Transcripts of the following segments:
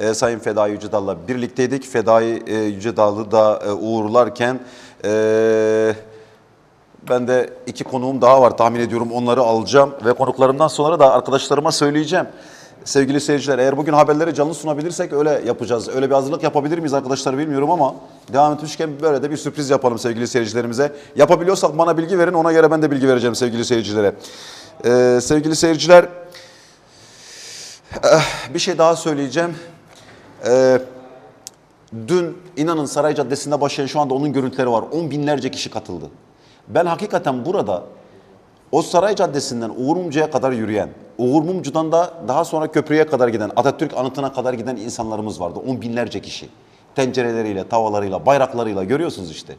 e, Sayın Fedai Yücedal'la birlikteydik. Fedai e, Yücedal'ı da e, uğurlarken e, ben de iki konuğum daha var tahmin ediyorum onları alacağım ve konuklarımdan sonra da arkadaşlarıma söyleyeceğim. Sevgili seyirciler eğer bugün haberleri canlı sunabilirsek öyle yapacağız. Öyle bir hazırlık yapabilir miyiz arkadaşlar bilmiyorum ama devam etmişken böyle de bir sürpriz yapalım sevgili seyircilerimize. Yapabiliyorsak bana bilgi verin ona göre ben de bilgi vereceğim sevgili seyircilere. Ee, sevgili seyirciler eh, bir şey daha söyleyeceğim. Ee, Dün inanın Saray Caddesi'nde başlayan şu anda onun görüntüleri var. On binlerce kişi katıldı. Ben hakikaten burada o Saray Caddesi'nden Uğur Mumcu'ya kadar yürüyen, Uğur Mumcu'dan da daha sonra köprüye kadar giden, Atatürk anıtına kadar giden insanlarımız vardı. On binlerce kişi. Tencereleriyle, tavalarıyla, bayraklarıyla görüyorsunuz işte.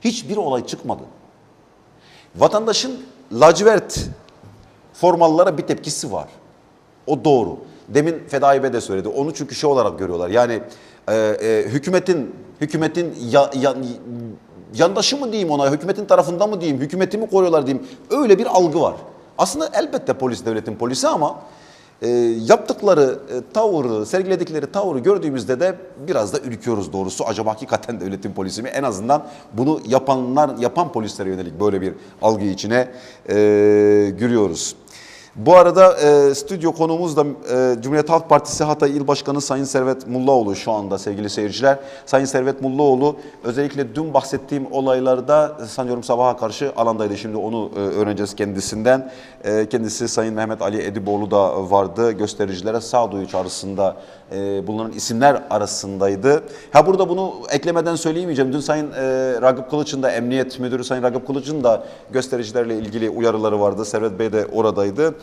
Hiçbir olay çıkmadı. Vatandaşın lacivert formallara bir tepkisi var. O doğru. Demin Fedai Bey de söyledi. Onu çünkü şey olarak görüyorlar. Yani e, e, hükümetin hükümetin ya, ya- yandaşı mı diyeyim ona, hükümetin tarafında mı diyeyim, hükümeti mi koruyorlar diyeyim. Öyle bir algı var. Aslında elbette polis devletin polisi ama e, yaptıkları e, tavırı, sergiledikleri tavırı gördüğümüzde de biraz da ürküyoruz doğrusu. Acaba hakikaten devletin polisi mi? En azından bunu yapanlar, yapan polislere yönelik böyle bir algı içine e, giriyoruz. Bu arada e, stüdyo konuğumuz da e, Cumhuriyet Halk Partisi Hatay İl Başkanı Sayın Servet Mullaoğlu şu anda sevgili seyirciler. Sayın Servet Mullaoğlu özellikle dün bahsettiğim olaylarda e, sanıyorum sabaha karşı alandaydı. Şimdi onu e, öğreneceğiz kendisinden. E, kendisi Sayın Mehmet Ali Ediboğlu da vardı. Göstericilere sağduyu çağrısında e, bulunan isimler arasındaydı. Ha burada bunu eklemeden söyleyemeyeceğim. Dün Sayın e, Ragıp Kılıç'ın da Emniyet Müdürü Sayın Ragıp Kılıç'ın da göstericilerle ilgili uyarıları vardı. Servet Bey de oradaydı.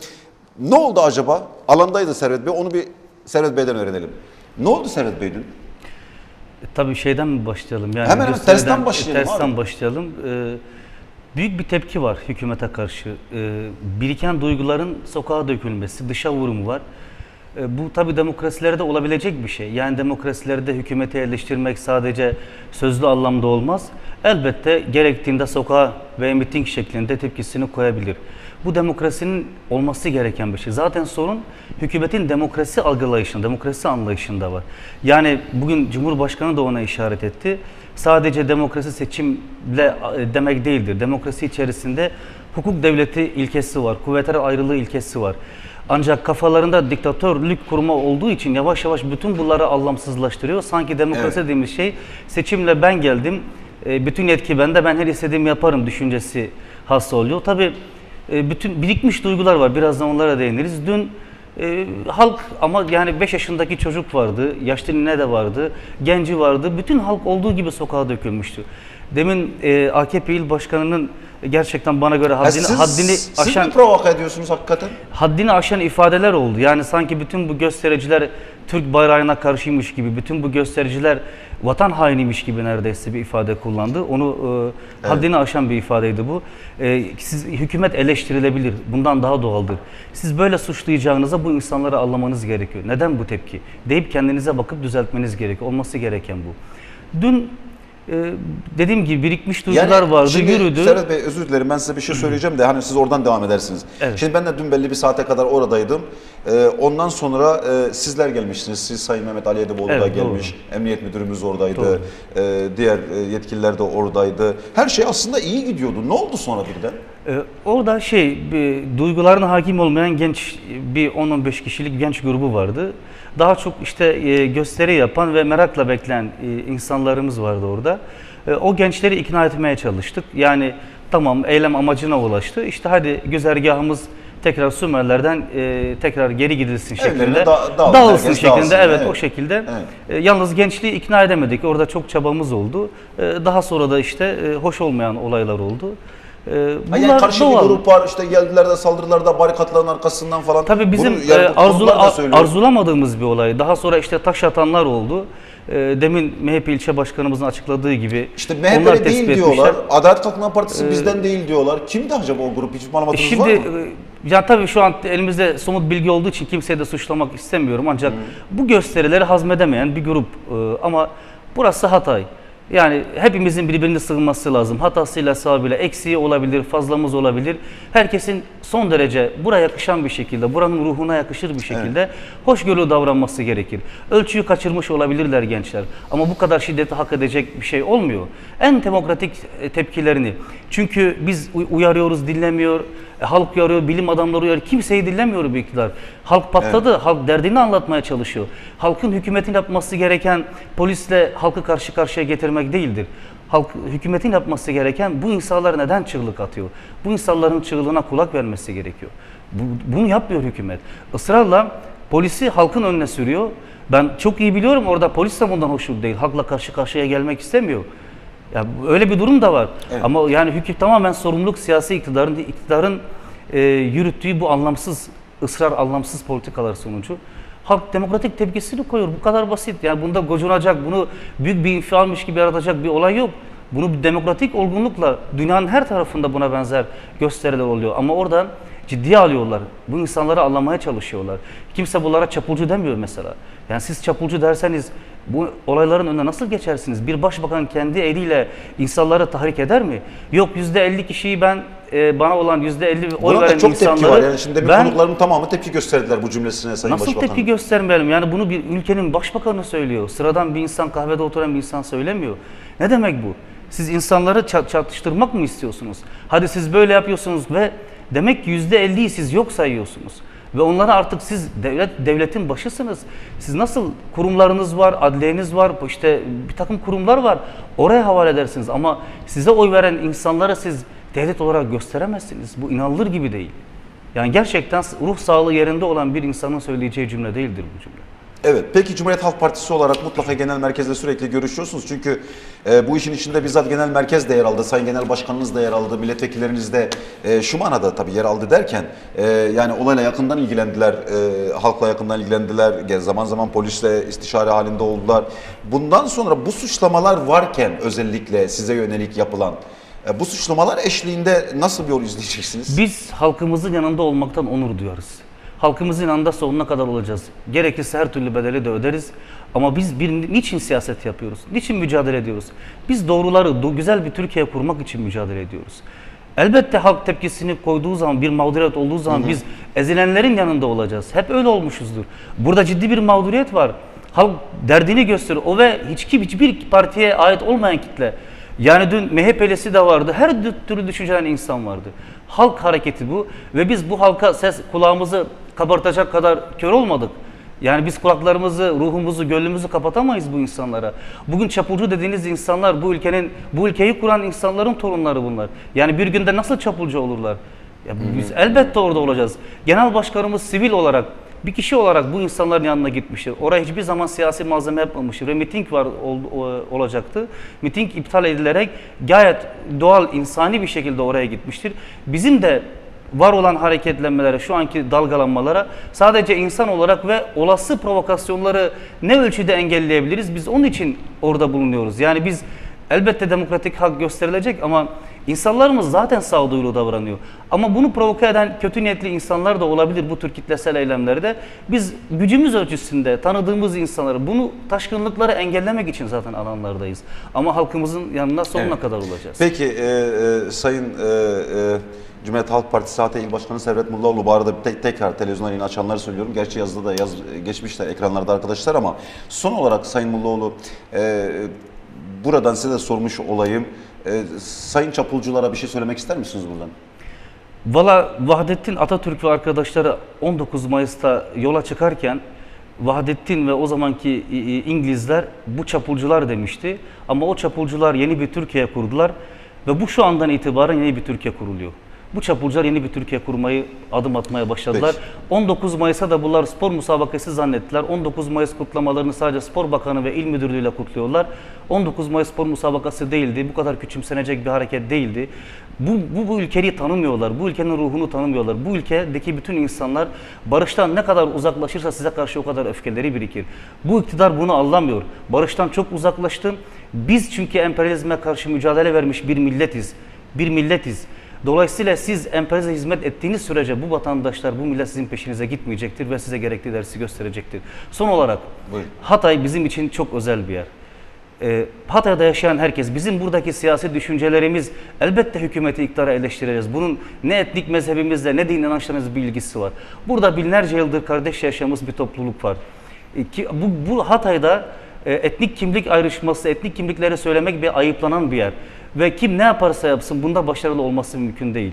Ne oldu acaba? Alandaydı Servet Bey. Onu bir Servet Bey'den öğrenelim. Ne oldu Servet Bey dün? E, Tabii şeyden mi başlayalım? Yani Hemen hemen gösteriden- tersten başlayalım Tersten abi. başlayalım. Ee, büyük bir tepki var hükümete karşı. Ee, biriken duyguların sokağa dökülmesi, dışa vurumu var. Ee, bu tabii demokrasilerde olabilecek bir şey. Yani demokrasilerde hükümeti eleştirmek sadece sözlü anlamda olmaz. Elbette gerektiğinde sokağa ve miting şeklinde tepkisini koyabilir. Bu demokrasinin olması gereken bir şey. Zaten sorun hükümetin demokrasi algılayışında, demokrasi anlayışında var. Yani bugün Cumhurbaşkanı da ona işaret etti. Sadece demokrasi seçimle e, demek değildir. Demokrasi içerisinde hukuk devleti ilkesi var, kuvvetler ayrılığı ilkesi var. Ancak kafalarında diktatörlük kurma olduğu için yavaş yavaş bütün bunları anlamsızlaştırıyor. Sanki demokrasi Evet. dediğimiz şey seçimle ben geldim, e, bütün yetki bende, ben her istediğimi yaparım düşüncesi hasta oluyor. Tabii e, bütün birikmiş duygular var. Birazdan onlara değiniriz. Dün e, halk ama yani 5 yaşındaki çocuk vardı, yaşlı nine de vardı, genci vardı. Bütün halk olduğu gibi sokağa dökülmüştü. Demin e, AKP il başkanının gerçekten bana göre Ha, haddini, siz, haddini siz aşan mi provoke ediyorsunuz hakikaten? haddini aşan ifadeler oldu. Yani sanki bütün bu göstericiler Türk bayrağına karşıymış gibi, bütün bu göstericiler vatan hainiymiş gibi neredeyse bir ifade kullandı. Onu e, haddini aşan bir ifadeydi bu. E, siz hükümet eleştirilebilir. Bundan daha doğaldır. Siz böyle suçlayacağınıza bu insanları anlamanız gerekiyor. Neden bu tepki? Deyip kendinize bakıp düzeltmeniz gerekiyor. Olması gereken bu. Dün e, dediğim gibi birikmiş duygular vardı, şimdi yürüdü. Servet Bey özür dilerim ben size bir şey söyleyeceğim de hani siz oradan devam edersiniz. Evet. Şimdi ben de dün belli bir saate kadar oradaydım. Ee, ondan sonra e, sizler gelmişsiniz. Siz Sayın Mehmet Ali Edeboğlu da Evet, gelmiş. Emniyet Müdürümüz oradaydı. Doğru. Ee, diğer e, yetkililer de oradaydı. Her şey aslında iyi gidiyordu. Ne oldu sonra birden? Ee, orada şey, bir, duygularına hakim olmayan genç bir 10-15 kişilik genç grubu vardı. Daha çok işte e, gösteri yapan ve merakla bekleyen e, insanlarımız vardı orada. E, o gençleri ikna etmeye çalıştık. Yani tamam eylem amacına ulaştı. İşte hadi güzergahımız tekrar Sümerlerden e, tekrar geri gidilsin Evlerine şeklinde. da- dağılın, dağılsın şeklinde dağılsın. evet, o Evet. şekilde. Evet. E, yalnız gençliği ikna edemedik. Orada çok çabamız oldu. E, daha sonra da işte e, hoş olmayan olaylar oldu. E, Ha, bunlar yani karşı bir grup var işte geldiler de saldırılarda barikatların arkasından falan. Tabii bizim Bunu yani e, arzula- da arzulamadığımız bir olay. Daha sonra işte taş atanlar oldu. E, demin MHP ilçe başkanımızın açıkladığı gibi İşte onlar MHP'li değil etmişler. diyorlar. Adalet Kalkınma Partisi bizden değil diyorlar. Kimdi acaba o grup? Hiç malumatınız Şimdi var mı? e, ya tabii şu an elimizde somut bilgi olduğu için kimseyi de suçlamak istemiyorum. Ancak bu gösterileri hazmedemeyen bir grup. E, ama burası Hatay. Yani hepimizin birbirini sığınması lazım. Hatasıyla, sevabıyla, eksiği olabilir, fazlamız olabilir. Herkesin son derece buraya yakışan bir şekilde, buranın ruhuna yakışır bir şekilde hoşgörülü davranması gerekir. Ölçüyü kaçırmış olabilirler gençler. Ama bu kadar şiddeti hak edecek bir şey olmuyor. En demokratik e, tepkilerini. Çünkü biz uy- uyarıyoruz, dinlemiyor. E, halk uyarıyor, bilim adamları uyarıyor. Kimseyi dinlemiyor bu iktidar. Halk patladı, halk derdini anlatmaya çalışıyor. Halkın hükümetin yapması gereken polisle halkı karşı karşıya getirmek değildir. Halk, hükümetin yapması gereken bu insanlar neden çığlık atıyor? Bu insanların çığlığına kulak vermesi gerekiyor. Bu- bunu yapmıyor hükümet. Israrla polisi halkın önüne sürüyor. Ben çok iyi biliyorum orada polis de bundan hoşnut değil. Halkla karşı karşıya gelmek istemiyor. Ya öyle bir durum da var. Ama yani hüküm tamamen sorumluluk siyasi iktidarın iktidarın e, yürüttüğü bu anlamsız ısrar anlamsız politikalar sonucu halk demokratik tepkisini koyuyor. Bu kadar basit. Yani bunda gocunacak, bunu büyük bir infialmiş gibi yaratacak bir olay yok. Bunu bir demokratik olgunlukla dünyanın her tarafında buna benzer gösteriler oluyor. Ama orada ciddiye alıyorlar. Bu insanları anlamaya çalışıyorlar. Kimse bunlara çapulcu demiyor mesela. Yani siz çapulcu derseniz bu olayların önüne nasıl geçersiniz? Bir başbakan kendi eliyle insanları tahrik eder mi? Yok yüzde 50 kişiyi ben e, bana olan yüzde 50 oy Buna veren çok insanları tepki var. Yani şimdi ben konukların tamamı tepki gösterdiler bu cümlesine Sayın Nasıl Başbakan. tepki göstermeyelim? Yani bunu bir ülkenin başbakanı söylüyor. Sıradan bir insan, kahvede oturan bir insan söylemiyor. Ne demek bu? Siz insanları ça- çatıştırmak mı istiyorsunuz? Hadi siz böyle yapıyorsunuz ve demek ki yüzde elliyi siz yok sayıyorsunuz. Ve onlara artık siz devlet devletin başısınız. Siz nasıl kurumlarınız var, adliyeniz var, işte bir takım kurumlar var. Oraya havale edersiniz ama size oy veren insanlara siz devlet olarak gösteremezsiniz. Bu inanılır gibi değil. Yani gerçekten ruh sağlığı yerinde olan bir insanın söyleyeceği cümle değildir bu cümle. Evet. Peki Cumhuriyet Halk Partisi olarak mutlaka genel merkezle sürekli görüşüyorsunuz. Çünkü e, bu işin içinde bizzat genel merkez de yer aldı. Sayın Genel Başkanınız da yer aldı. Milletvekilleriniz de e, şu manada tabii yer aldı derken e, yani olayla yakından ilgilendiler. E, halkla yakından ilgilendiler. Zaman zaman polisle istişare halinde oldular. Bundan sonra bu suçlamalar varken özellikle size yönelik yapılan e, bu suçlamalar eşliğinde nasıl bir yol izleyeceksiniz? Biz halkımızın yanında olmaktan onur duyarız. Halkımızın yanında sonuna kadar olacağız. Gerekirse her türlü bedeli de öderiz. Ama biz bir niçin siyaset yapıyoruz? Niçin mücadele ediyoruz? Biz doğruları, do- güzel bir Türkiye kurmak için mücadele ediyoruz. Elbette halk tepkisini koyduğu zaman, bir mağduriyet olduğu zaman biz ezilenlerin yanında olacağız. Hep öyle olmuşuzdur. Burada ciddi bir mağduriyet var. Halk derdini gösteriyor. O ve hiç kim, hiçbir partiye ait olmayan kitle. Yani dün MHP'lisi de vardı. Her türlü düşünceden insan vardı. Halk hareketi bu ve biz bu halka ses kulağımızı kabartacak kadar kör olmadık. Yani biz kulaklarımızı, ruhumuzu, gönlümüzü kapatamayız bu insanlara. Bugün çapulcu dediğiniz insanlar bu ülkenin, bu ülkeyi kuran insanların torunları bunlar. Yani bir günde nasıl çapulcu olurlar? Ya biz elbette orada olacağız. Genel başkanımız sivil olarak bir kişi olarak bu insanların yanına gitmiştir. Oraya hiçbir zaman siyasi malzeme yapmamıştır ve miting var ol- olacaktı. Miting iptal edilerek gayet doğal, insani bir şekilde oraya gitmiştir. Bizim de var olan hareketlenmelere, şu anki dalgalanmalara sadece insan olarak ve olası provokasyonları ne ölçüde engelleyebiliriz? Biz onun için orada bulunuyoruz. Yani biz elbette demokratik hak gösterilecek ama insanlarımız zaten sağduyulu davranıyor. Ama bunu provoke eden kötü niyetli insanlar da olabilir bu tür kitlesel eylemlerde. Biz gücümüz ölçüsünde tanıdığımız insanları bunu taşkınlıkları engellemek için zaten alanlardayız. Ama halkımızın yanına sonuna Evet. kadar olacağız. Peki e, e, Sayın e, e, Cumhuriyet Halk Partisi AT İl Başkanı Servet Mullaoğlu bu arada tek, tekrar televizyondan yine açanları söylüyorum. Gerçi yazıda da yaz, geçmişler ekranlarda arkadaşlar ama son olarak Sayın Mullaoğlu e, buradan size de sormuş olayım. E, sayın çapulculara bir şey söylemek ister misiniz buradan? Valla Vahdettin Atatürk ve arkadaşları 19 Mayıs'ta yola çıkarken Vahdettin ve o zamanki i- i- İngilizler bu çapulcular demişti. Ama o çapulcular yeni bir Türkiye kurdular ve bu şu andan itibaren yeni bir Türkiye kuruluyor. Bu çapulcular yeni bir Türkiye kurmayı adım atmaya başladılar. Peki. 19 Mayıs'a da bunlar spor müsabakası zannettiler. 19 Mayıs kutlamalarını sadece Spor Bakanı ve İl Müdürlüğü ile kutluyorlar. 19 Mayıs spor müsabakası değildi. Bu kadar küçümsenecek bir hareket değildi. Bu, bu, bu ülkeyi tanımıyorlar. Bu ülkenin ruhunu tanımıyorlar. Bu ülkedeki bütün insanlar barıştan ne kadar uzaklaşırsa size karşı o kadar öfkeleri birikir. Bu iktidar bunu anlamıyor. Barıştan çok uzaklaştı. Biz çünkü emperyalizme karşı mücadele vermiş bir milletiz. Bir milletiz. Dolayısıyla siz emperyalize hizmet ettiğiniz sürece bu vatandaşlar, bu millet sizin peşinize gitmeyecektir ve size gerekli dersi gösterecektir. Son olarak Buyurun. Hatay bizim için çok özel bir yer. E, Hatay'da yaşayan herkes, bizim buradaki siyasi düşüncelerimiz elbette hükümeti iktidara eleştireceğiz. Bunun ne etnik mezhebimizle ne din inançlarımızla bir ilgisi var. Burada binlerce yıldır kardeş yaşamımız bir topluluk var. E, ki bu, bu Hatay'da e, etnik kimlik ayrışması, etnik kimlikleri söylemek bir ayıplanan bir yer. Ve kim ne yaparsa yapsın bunda başarılı olması mümkün değil.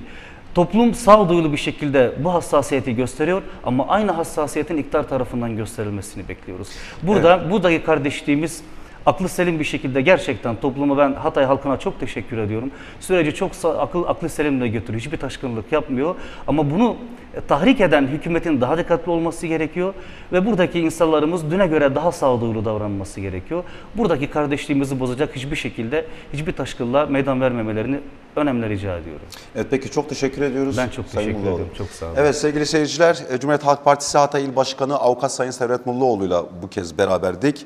Toplum sağduyulu bir şekilde bu hassasiyeti gösteriyor ama aynı hassasiyetin iktidar tarafından gösterilmesini bekliyoruz. Burada buradaki kardeşliğimiz aklı selim bir şekilde gerçekten topluma ben Hatay halkına çok teşekkür ediyorum. Süreci çok akıl aklı selimle götürüyor. Hiçbir taşkınlık yapmıyor. Ama bunu e, tahrik eden hükümetin daha dikkatli olması gerekiyor ve buradaki insanlarımız düne göre daha sağduyulu davranması gerekiyor. Buradaki kardeşliğimizi bozacak hiçbir şekilde hiçbir taşkınlığa meydan vermemelerini önemli rica ediyorum. Evet peki çok teşekkür ediyoruz. Ben çok Sayın teşekkür Mulluoğlu. ediyorum. Çok sağ olun. Evet sevgili seyirciler, e, Cumhuriyet Halk Partisi Hatay İl Başkanı Avukat Sayın Servet Mulluoğlu'yla bu kez beraberdik.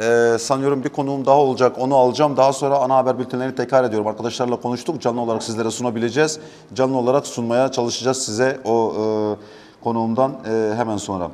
Ee, sanıyorum bir konuğum daha olacak, onu alacağım. Daha sonra ana haber bültenlerini tekrar ediyorum. Arkadaşlarla konuştuk, canlı olarak sizlere sunabileceğiz. Canlı olarak sunmaya çalışacağız size o e, konuğumdan e, hemen sonra.